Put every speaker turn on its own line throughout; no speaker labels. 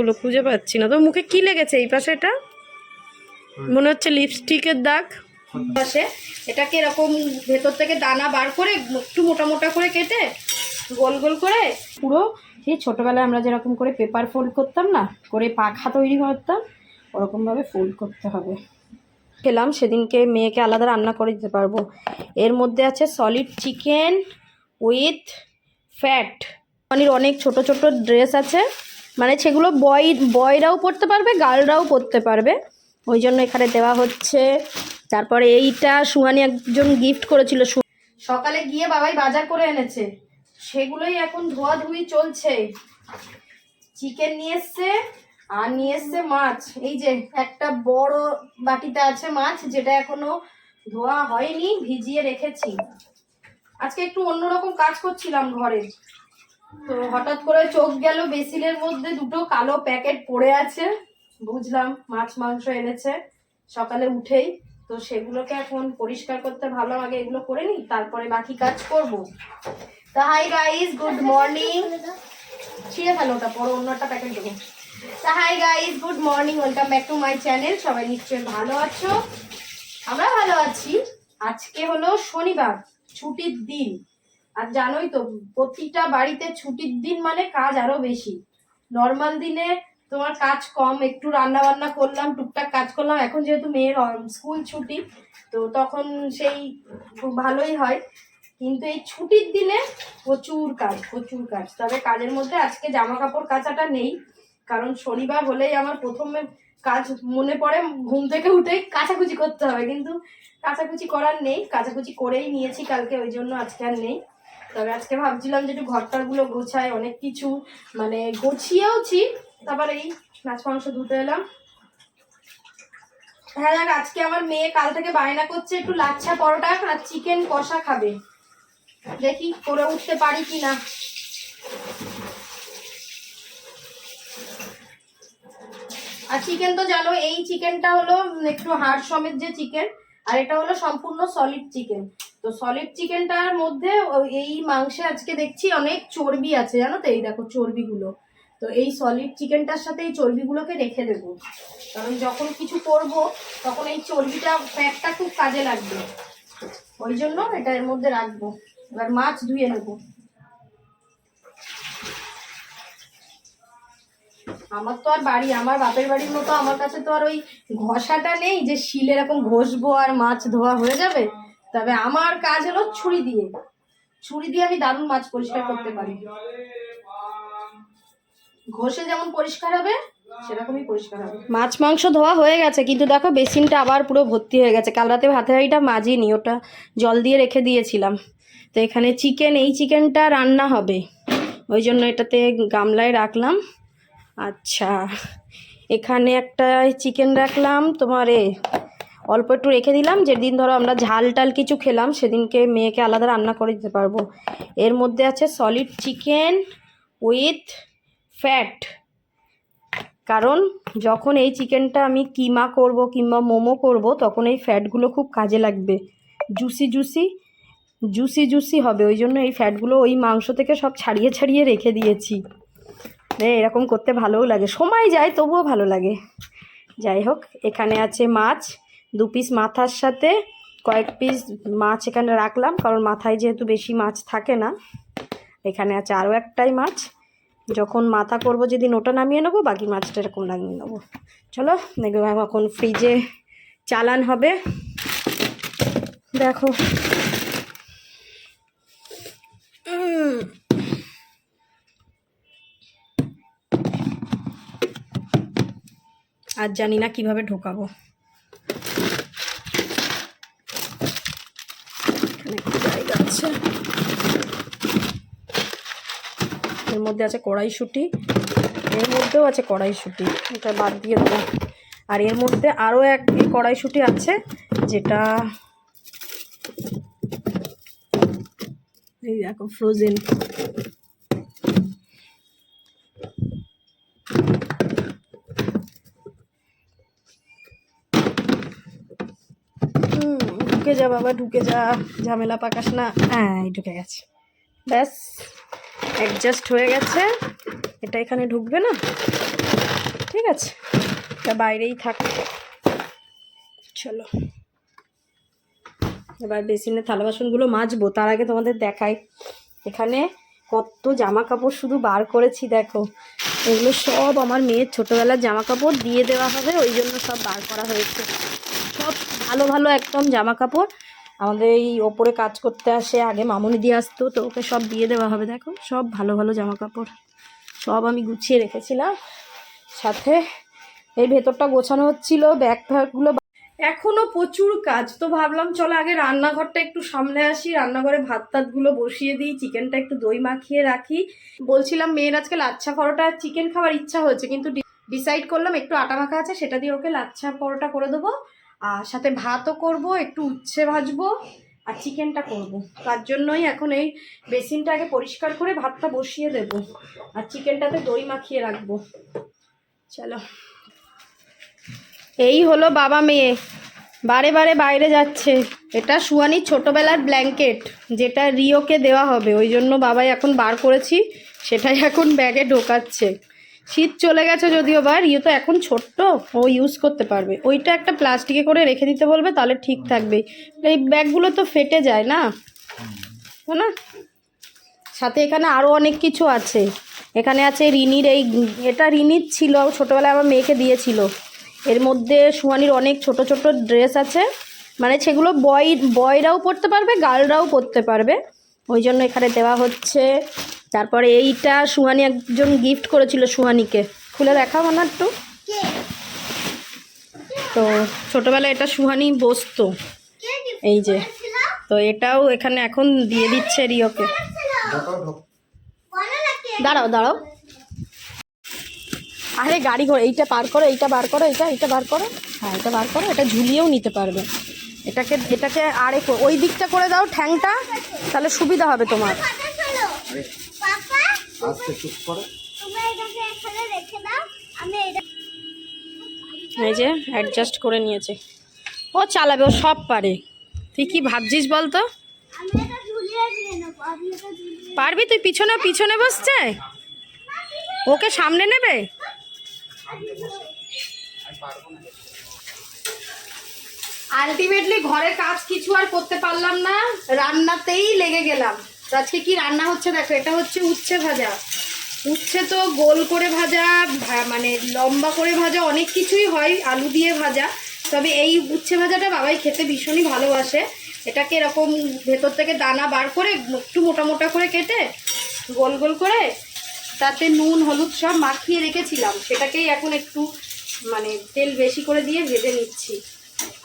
ওগুলো খুঁজে পাচ্ছি না। তো মুখে কি লেগেছে এই পাশে এটা? মনে হচ্ছে লিপস্টিকের দাগ। পাশে এটাকে এরকম ভেতর থেকে দানা বার করে একটু মোটা মোটা করে কেটে গোল গোল করে পুরো সেই ছোটোবেলায় আমরা যেরকম করে পেপার ফোল্ড করতাম না করে পাখা তৈরি করতাম ওরকমভাবে ফোল্ড করতে হবে। খেলাম সেদিনকে মেয়েকে আলাদা রান্না করে দিতে পারব। এর মধ্যে আছে সলিড চিকেন উইথ ফ্যাট মানির অনেক ছোট ছোট ড্রেস আছে। মানে সেগুলো বয় বয়রাও পরতে পারবে গার্লরাও পরতে পারবে। ওই জন্য এখানে দেওয়া হচ্ছে। তারপরে এইটা সুহানি একজন গিফট করেছিল। সকালে গিয়ে বাবাই বাজার করে এনেছে। সেগুলোই এখন ধোয়াধুয়ি চলছে। চিকেন নিয়ে এসছে, আর নিয়ে এসছে মাছ। এই যে একটা বড় বাটিতে আছে মাছ, যেটা এখনও ধোয়া হয়নি, ভিজিয়ে রেখেছি। আজকে একটু অন্যরকম কাজ করছিলাম ঘরে। তো হঠাৎ করে চোখ গেল বেসিনের মধ্যে দুটো কালো প্যাকেট পড়ে আছে। বুঝলাম মাছ, মাংস এনেছে। সকালে উঠেই তো সেগুলোকে এখন পরিষ্কার করতে ভাবলাম আগে এগুলো করে নিই, তারপরে বাকি কাজ করব। তা হাই গাইস গুড মর্নিং ছিঁড়ে ফেলো ওটা, পরে অন্য একটা প্যাকেট দেবো। তা hi guys good morning welcome back to my channel সবাই নিশ্চয়ই ভালো আছো? আমরা ভালো আছি। আজকে হলো শনিবার, ছুটির দিন। আর জানোই তো, প্রতিটা বাড়িতে ছুটির দিন মানে কাজ আরও বেশি। নর্মাল দিনে তোমার কাজ কম, একটু রান্না বান্না করলাম, টুকটাক কাজ করলাম। এখন যেহেতু মেয়ের স্কুল ছুটি, তো তখন সেই খুব ভালোই হয়। কিন্তু এই ছুটির দিনে প্রচুর কাজ প্রচুর কাজ। তবে কাজের মধ্যে আজকে জামা কাপড় কাচাটা নেই, কারণ শনিবার হলেই আমার প্রথমে কাজ মনে পড়ে, ঘুম থেকে উঠেই কাচাকুচি করতে হবে। কিন্তু কাচাকুচি করার নেই, কাচাকুচি করেই নিয়েছি কালকে, ওই জন্য আজকে আর নেই। তবে আজকে ভাবছিলাম যে একটু ঘরটারগুলো গোছায় অনেক কিছু মানে গুছিয়েওছি। তারপর এই মাছ, মাংস ধুতে এলাম। হ্যাঁ দেখ, আজকে আমার মেয়ে কাল থেকে বায়না করছে একটু লাচ্ছা পরোটা আর চিকেন কষা খাবে। দেখি করে উঠতে পারি কি না। আর চিকেন তো জানো, এই চিকেনটা হলো একটু হাড় সমেত যে চিকেন, আর এটা হলো সম্পূর্ণ সলিড চিকেন। তো সলিড চিকেনটার মধ্যে এই মাংসে আজকে দেখছি অনেক চর্বি আছে, জানো তো? এই দেখো চর্বিগুলো। তো এই সলিড চিকেনটার সাথে এই চর্বিগুলোকে রেখে দেবো। কারণ যখন কিছু করব, তখন এই চর্বিটা ফ্যাটটা খুব কাজে লাগবে। ওই জন্য এটা এর মধ্যে রাখব। এবার মাছ ধুয়ে নেব। আমার তো আর বাড়ি, আমার বাপের বাড়ির মতো আমার কাছে তো আর ওই ঘষাটা নেই যে শিলে এরকম ঘষবো আর মাছ ধোয়া হয়ে যাবে? তবে আমার কাজ হলো ছুরি দিয়ে। ছুরি দিয়ে আমি দারুণ মাছ পরিষ্কার করতে পারি। ঘষে যেমন পরিষ্কার হবে, সেরকমই পরিষ্কার হবে। মাছ মাংস ধোয়া হয়ে গেছে, কিন্তু দেখো বেসিনটা আবার পুরো ভর্তি হয়ে গেছে। কাল রাতে ভাতের হাঁড়িটা মাজিনি, ওটা জল দিয়ে রেখে দিয়েছিলাম। তো এখানে চিকেন, এই চিকেনটা রান্না হবে। ওই জন্য এটাতে গামলায় রাখলাম। আচ্ছা এখানে একটা চিকেন রাখলাম। তোমার এ অল্প একটু রেখে দিলাম, যেদিন ধরো আমরা ঝাল টাল কিছু খেলাম, সেদিনকে মেয়েকে আলাদা রান্না করে দিতে পারব। এর মধ্যে আছে সলিড চিকেন উইথ ফ্যাট কারণ যখন এই চিকেনটা আমি কিমা করব কিংবা মোমো করব, তখন এই ফ্যাটগুলো খুব কাজে লাগবে। জুসি জুসি জুসি জুসি হবে। ওই জন্য এই ফ্যাটগুলো ওই মাংস থেকে সব ছাড়িয়ে ছাড়িয়ে রেখে দিয়েছি। এরকম করতে ভালোও লাগে। সময় যায়, তবুও ভালো লাগে। যাই হোক, এখানে আছে মাছ। দু পিস মাথার সাথে, কয়েক পিস মাছ এখানে রাখলাম, কারণ মাথায় যেহেতু বেশি মাছ থাকে না, এখানে আছে আরও একটাই মাছ। যখন মাথা করব যেদিন ওটা নামিয়ে নেব, বাকি মাছটা এরকম নামিয়ে নেব। চলো এখন ফ্রিজে চালান হবে। দেখো। আর জানি না কীভাবে ঢোকাবো। একটা আছে। এর মধ্যে আছে কড়াইশুঁটি। এর মধ্যেও আছে কড়াইশুঁটি। এটা বাদ দিয়ে দেবো। আর এর মধ্যে আরও এক কড়াইশুঁটি আছে যেটা এই দেখো ফ্রোজেন হুম, ঢুকে যা বাবা, ঢুকে যা। ঝামেলা পাকাস না। হ্যাঁ ঢুকে গেছে। ব্যাস অ্যাডজাস্ট হয়ে গেছে। এটা এখানে ঢুকবে না? ঠিক আছে। এটা বাইরেই থাক। চলো। এবার বেসিনে থালা বাসনগুলো মাজবো। তার আগে তোমাদের দেখাই। এখানে কত জামা কাপড় শুধু বার করেছি, দেখো। এগুলো সব আমার মেয়ের ছোটোবেলার জামা কাপড় দিয়ে দেওয়া হবে, ওই জন্য সব বার করা হয়েছে। সব ভালো ভালো একদম জামা কাপড় আমাদের এই ওপরে কাজ করতে আসে, আগে মামুনি দিয়ে আসতো, তো ওকে সব দিয়ে দেওয়া হবে, দেখো। সব ভালো ভালো জামা কাপড় সব আমি গুছিয়ে রেখেছিলাম। সাথে এই ভেতরটা গোছানো হচ্ছিল ব্যাগ ফ্যাগগুলো এখনও প্রচুর কাজ। তো ভাবলাম, চলো আগে রান্নাঘরটা একটু সামলে আসি। রান্নাঘরে ভাত টাতগুলো বসিয়ে দিই, চিকেনটা একটু দই মাখিয়ে রাখি। বলছিলাম, মেয়ের আজকে লাচ্ছা পরোটা চিকেন খাওয়ার ইচ্ছা হয়েছে, কিন্তু ডিসাইড করলাম একটু আটা মাখা আছে, সেটা দিয়ে ওকে লাচ্ছা পরোটা করে দেবো। আর সাথে ভাতও করব, একটু উচ্ছে ভাজবো, আর চিকেনটা করব। তার জন্যই এখন এই বেসিনটা আগে পরিষ্কার করে ভাতটা বসিয়ে দেব। আর চিকেনটাতে দই মাখিয়ে রাখব। চলো। এই হলো বাবা মেয়ে। বারে বারে বাইরে যাচ্ছে। এটা সুয়ানির ছোটোবেলার ব্ল্যাঙ্কেট যেটা রিওকে দেওয়া হবে। ওই জন্য বাবাই এখন বার করেছি, সেটাই এখন ব্যাগে ঢোকাচ্ছে। শীত চলে গেছে যদিও বা, রিও তো এখন ছোট্ট, ও ইউজ করতে পারবে। ওইটা একটা প্লাস্টিকে করে রেখে দিতে বলবে, তাহলে ঠিক থাকবে। এই ব্যাগগুলো তো ফেটে যায় না? না? সাথে এখানে আরও অনেক কিছু আছে। এখানে আছে রিনির এই, এটা রিনির ছিল, ছোটোবেলায় আমার মেয়েকে দিয়েছিল। এর মধ্যে সুহানির অনেক ছোট ছোট ড্রেস আছে। মানে সেগুলো বয় বয়রাও পরতে পারবে গার্লরাও পরতে পারবে। ওই জন্য এখানে দেওয়া হচ্ছে। তারপরে এইটা সুহানি একজন গিফট করেছিল সুহানিকে। খুলে দেখাবো না একটু তো ছোটোবেলায় এটা সুহানি বসতো। এই যে তো এটাও এখানে এখন দিয়ে দিচ্ছে রিওকে। দাঁড়াও দাঁড়াও। আরে গাড়ি ঘোড়া এইটা পার করো এইটা বার করো এইটা এইটা বার করো। হ্যাঁ এটা বার করো এটা ঝুলিয়েও নিতে পারবে। এটাকে এটাকে আরে ওই দিকটা করে দাও ঠ্যাংটা তাহলে সুবিধা হবে তোমার। এই যে অ্যাডজাস্ট করে নিয়েছে। ও চালাবে ও সব পারে। তুই কি ভাবছিস বলতো? পারবি তুই পিছনে পিছনে বসছে ওকে সামনে নেবে? আলটিমেটলি ঘরের কাজ কিছু আর করতে পারলাম না, রান্নাতেই লেগে গেলাম। আজকে কি রান্না হচ্ছে দেখো, এটা হচ্ছে উচ্ছে ভাজা। উচ্ছে তো গোল করে ভাজা মানে লম্বা করে ভাজা অনেক কিছুই হয়, আলু দিয়ে ভাজা। তবে এই উচ্ছে ভাজাটা বাবাই খেতে ভীষণই ভালোবাসে। এটাকে এরকম ভেতর থেকে দানা বার করে, একটু মোটা মোটা করে কেটে, গোল গোল করে, তাতে নুন, হলুদ সব মাখিয়ে রেখেছিলাম। সেটাকেই এখন একটু মানে তেল বেশি করে দিয়ে ভেজে নিচ্ছি।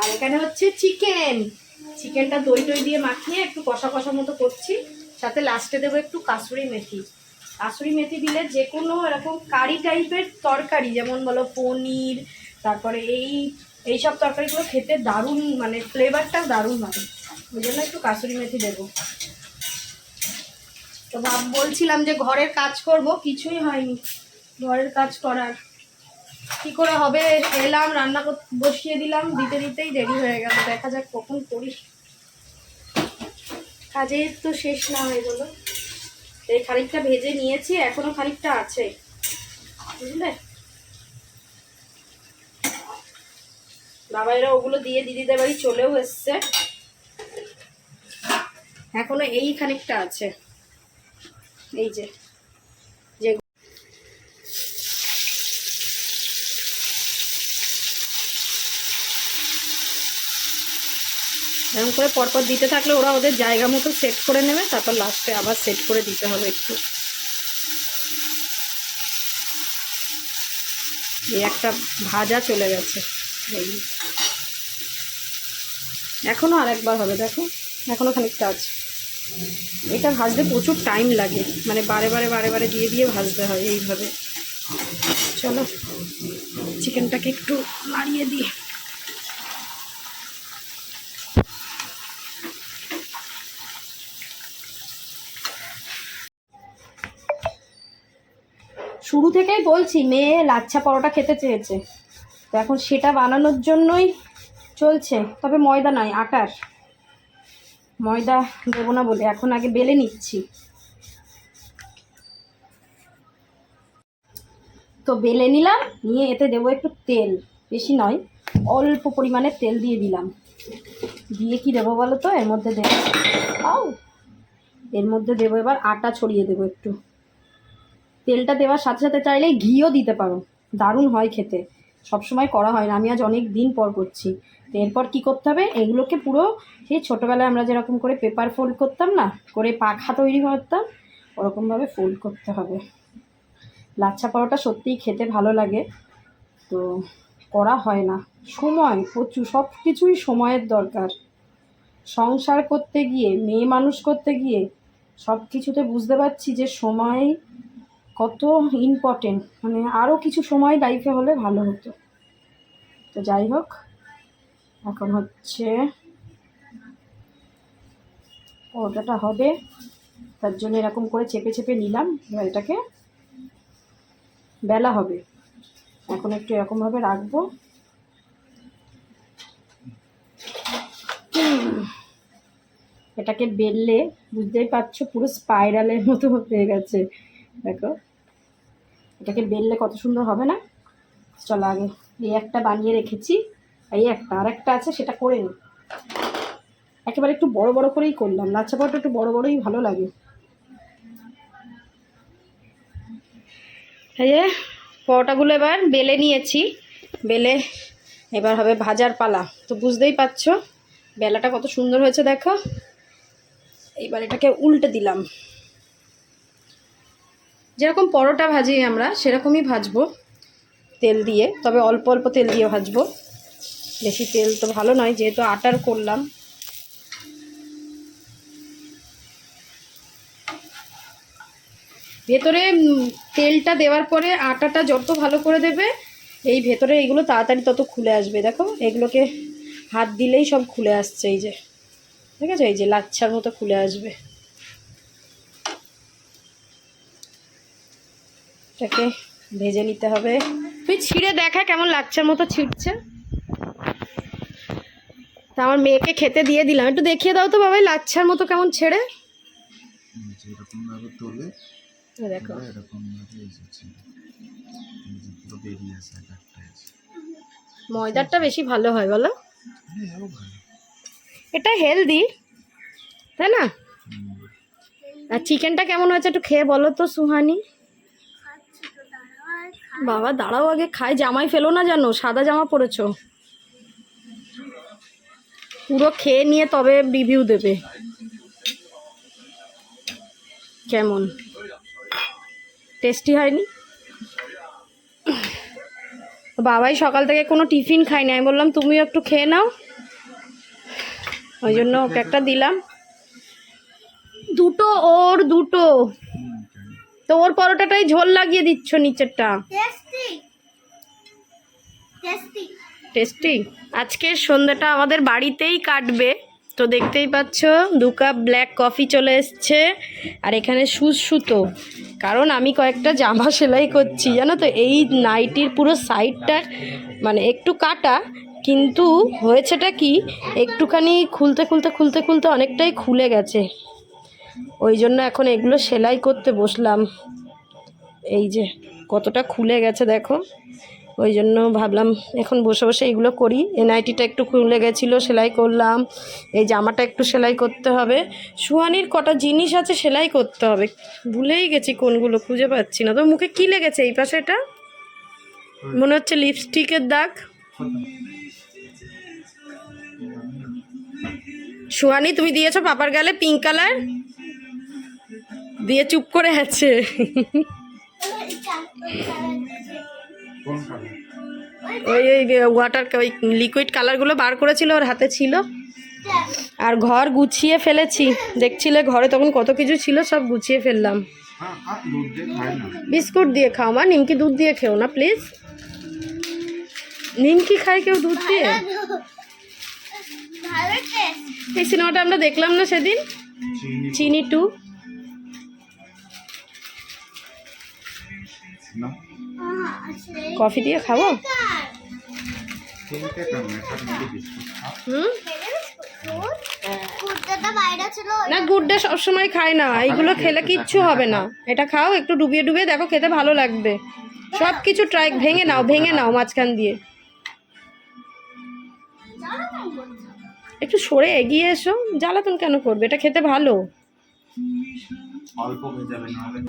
আর এখানে হচ্ছে চিকেন। চিকেনটা দই টই দিয়ে মাখিয়ে একটু কষা কষা মতো করছি। সাথে লাস্টে দেবো একটু কাসুরি মেথি। কাসুরি মেথি দিলে যে কোনো এরকম কারি টাইপের তরকারি, যেমন বলো পনির, তারপরে এই এই সব তরকারিগুলো খেতে দারুণ মানে ফ্লেভারটা দারুণ হবে ওই জন্য একটু কাসুরি মেথি দেবো। তো বলছিলাম যে ঘরের কাজ করব, কিছুই হয়নি। ঘরের কাজ করার। কি করে হবে? এলাম, রান্না বসিয়ে দিলাম, দিতে দিতেই দেরি হয়ে গেল। দেখা যাক কখন করি। কাজের তো শেষ না হয়ে গেল। এই খানিকটা ভেজে নিয়েছি, এখনও খানিকটা আছে। বুঝলে? বাবা এরা ওগুলো দিয়ে দিদিদের বাড়ি চলেও এসছে। এখনও এই খানিকটা আছে। এই যে। এরকম করে পরপর দিতে থাকলে ওরা ওদের জায়গা মতো সেট করে নেবে, তারপর লাস্টে আবার সেট করে দিতে হবে একটু। এই একটা ভাজা চলে গেছে। এই। এখনও আরেকবার হবে, দেখো। এখনও খানিকটা আছে। এটা ভাজতে প্রচুর টাইম লাগে। মানে বারে বারে বারে বারে দিয়ে দিয়ে ভাজতে হয় এইভাবে। চলো চিকেনটাকে একটু নাড়িয়ে দিই শুরু থেকেই বলছি, মেয়ে লাচ্ছা পরোটা খেতে চেয়েছে। তো এখন সেটা বানানোর জন্যই চলছে, তবে ময়দা নয়, আটার। ময়দা দেবো না বলে এখন আগে বেলে নিচ্ছি। তো বেলে নিলাম, নিয়ে এতে দেবো একটু তেল, বেশি নয়, অল্প পরিমাণে তেল দিয়ে দিলাম। দিয়ে কি দেবো বলো তো? এর মধ্যে দেবো এর মধ্যে দেবো এবার আটা ছড়িয়ে দেবো একটু। তেলটা দেওয়ার সাথে সাথে চাইলে ঘিও দিতে পারো। দারুণ হয় খেতে। সবসময় করা হয় না। আমি আজ অনেক দিন পর করছি। তো এরপর কী করতে হবে? এগুলোকে পুরো সেই ছোটোবেলায় আমরা যেরকম করে পেপার ফোল্ড করতাম না, করে পাখা তৈরি করতাম, ওরকমভাবে ফোল্ড করতে হবে। লাচ্ছা পরোটা সত্যিই খেতে ভালো লাগে। তো করা হয় না। সময়, প্রচুর সব কিছুই সময়ের দরকার। সংসার করতে গিয়ে, মেয়ে মানুষ করতে গিয়ে সব কিছুতে বুঝতে পারছি যে সময় কত ইম্পর্টেন্ট মানে আরও কিছু সময় লাইফে হলে ভালো হতো। তো যাই হোক, এখন হচ্ছে পরোটাটা হবে। তার জন্য এরকম করে চেপে চেপে নিলাম, এবার এটাকে বেলা হবে। এখন একটু এরকমভাবে রাখব। এটাকে বেললে, বুঝতেই পারছ, পুরো স্পাইরালের মতো হয়ে গেছে। দেখো। এটাকে বেললে কত সুন্দর হবে না? চলো আগে এই একটা বানিয়ে রেখেছি এই একটা, আর একটা আছে, সেটা করে নিই একেবারে একটু বড় বড় করেই করলাম, লাচ্ছা পরোটা একটু বড় বড়ই ভালো লাগে। এই যে পরোটাগুলো এবার বেলে নিয়েছি, বেলে এবার হবে ভাজার পালা। তো বুঝতেই পারছ, বেলাটা কত সুন্দর হয়েছে, দেখো। এবার এটাকে উল্টে দিলাম। যেরকম পরোটা ভাজি আমরা, সেরকমই ভাজবো তেল দিয়ে, তবে অল্প অল্প তেল দিয়ে ভাজবো। বেশি তেল তো ভালো নয়, যেহেতু আটার করলাম। ভেতরে তেলটা দেওয়ার পরে আটাটা যত ভালো করে দেবে, এই ভেতরে এইগুলো তাড়াতাড়ি তত খুলে আসবে। দেখো, এগুলোকে হাত দিলেই সব খুলে আসছে, এই যে। ঠিক আছে? এই যে, লাচ্ছার মতো খুলে আসবে। এটাকে ভেজে নিতে হবে। তুই ছিঁড়ে দেখা কেমন লাচ্ছার মতো ছিঁড়ছে। তা আমার মেয়েকে খেতে দিয়ে দিলাম। একটু দেখিয়ে দাও তো বাবাই লাচ্ছার মতো কেমন ছেড়ে। দেখো। ময়দারটা বেশি ভালো হয় বলো।
হ্যাঁ
এটা হেলদি তাই না? আর চিকেনটা কেমন হয়েছে একটু খেয়ে বলো তো সুহানি। বাবা, দাঁড়াও আগে খায় জামাই ফেলো না জানো সাদা জামা পরেছো। পুরো খেয়ে নিয়ে তবে রিভিউ দেবে। কেমন? টেস্টি হয়নি? বাবাই সকাল থেকে কোনো টিফিন খায়নি। আমি বললাম, তুমিও একটু খেয়ে নাও। ওই জন্য ওকে একটা দিলাম। দুটো, ওর দুটো। তো ওর পরোটাটাই ঝোল লাগিয়ে দিচ্ছ নিচেরটা।
টেস্টি
আজকের সন্ধ্যাটা আমাদের বাড়িতেই কাটবে। তো দেখতেই পাচ্ছ দু কাপ ব্ল্যাক কফি চলে এসছে আর এখানে সুস সুতো কারণ আমি কয়েকটা জামা সেলাই করছি জানো তো? এই নাইটির পুরো সাইডটা মানে একটু কাটা কিন্তু হয়েছেটা কি? একটুখানি খুলতে খুলতে খুলতে খুলতে অনেকটাই খুলে গেছে। ওই জন্য এখন এগুলো সেলাই করতে বসলাম। এই যে, কতটা খুলে গেছে দেখো। ওই জন্য ভাবলাম এখন বসে বসে এগুলো করি। এনআইটিটা একটু খুলে গেছিল, সেলাই করলাম। এই জামাটা একটু সেলাই করতে হবে। সুহানির কটা জিনিস আছে সেলাই করতে হবে। ভুলেই গেছি কোনগুলো, খুঁজে পাচ্ছি না। তো মুখে কী লেগেছে এই পাশে এটা? মনে হচ্ছে লিপস্টিকের দাগ। সুহানি, তুমি দিয়েছ পাপার গালে পিঙ্ক কালার? দিয়ে চুপ করে আছে।
ওই ওই
ওয়াটার ওই লিকুইড কালারগুলো বার করেছিল ওর হাতে ছিল। আর ঘর গুছিয়ে ফেলেছি। দেখছিলে ঘরে তখন কত কিছু ছিল সব গুছিয়ে ফেললাম। বিস্কুট দিয়ে খাও মা নিমকি দুধ দিয়ে খেও না প্লিজ নিমকি খায় কেউ দুধ দিয়ে? এই সিনেমাটা আমরা দেখলাম না সেদিন?
চিনি।
টু কুর্তাটা দিয়ে খাব? না গুডটা সবসময় খায় না। এইগুলো খেলে কিচ্ছু হবে না। এটা খাও একটু ডুবিয়ে ডুবিয়ে দেখো খেতে ভালো লাগবে। সব কিছু ট্রাই ভেঙে নাও ভেঙে নাও মাঝখান দিয়ে। একটু সরে এগিয়ে এসো। জ্বালাতন কেন করবে? এটা খেতে ভালো।
অল্প ভেজাবে নাহলে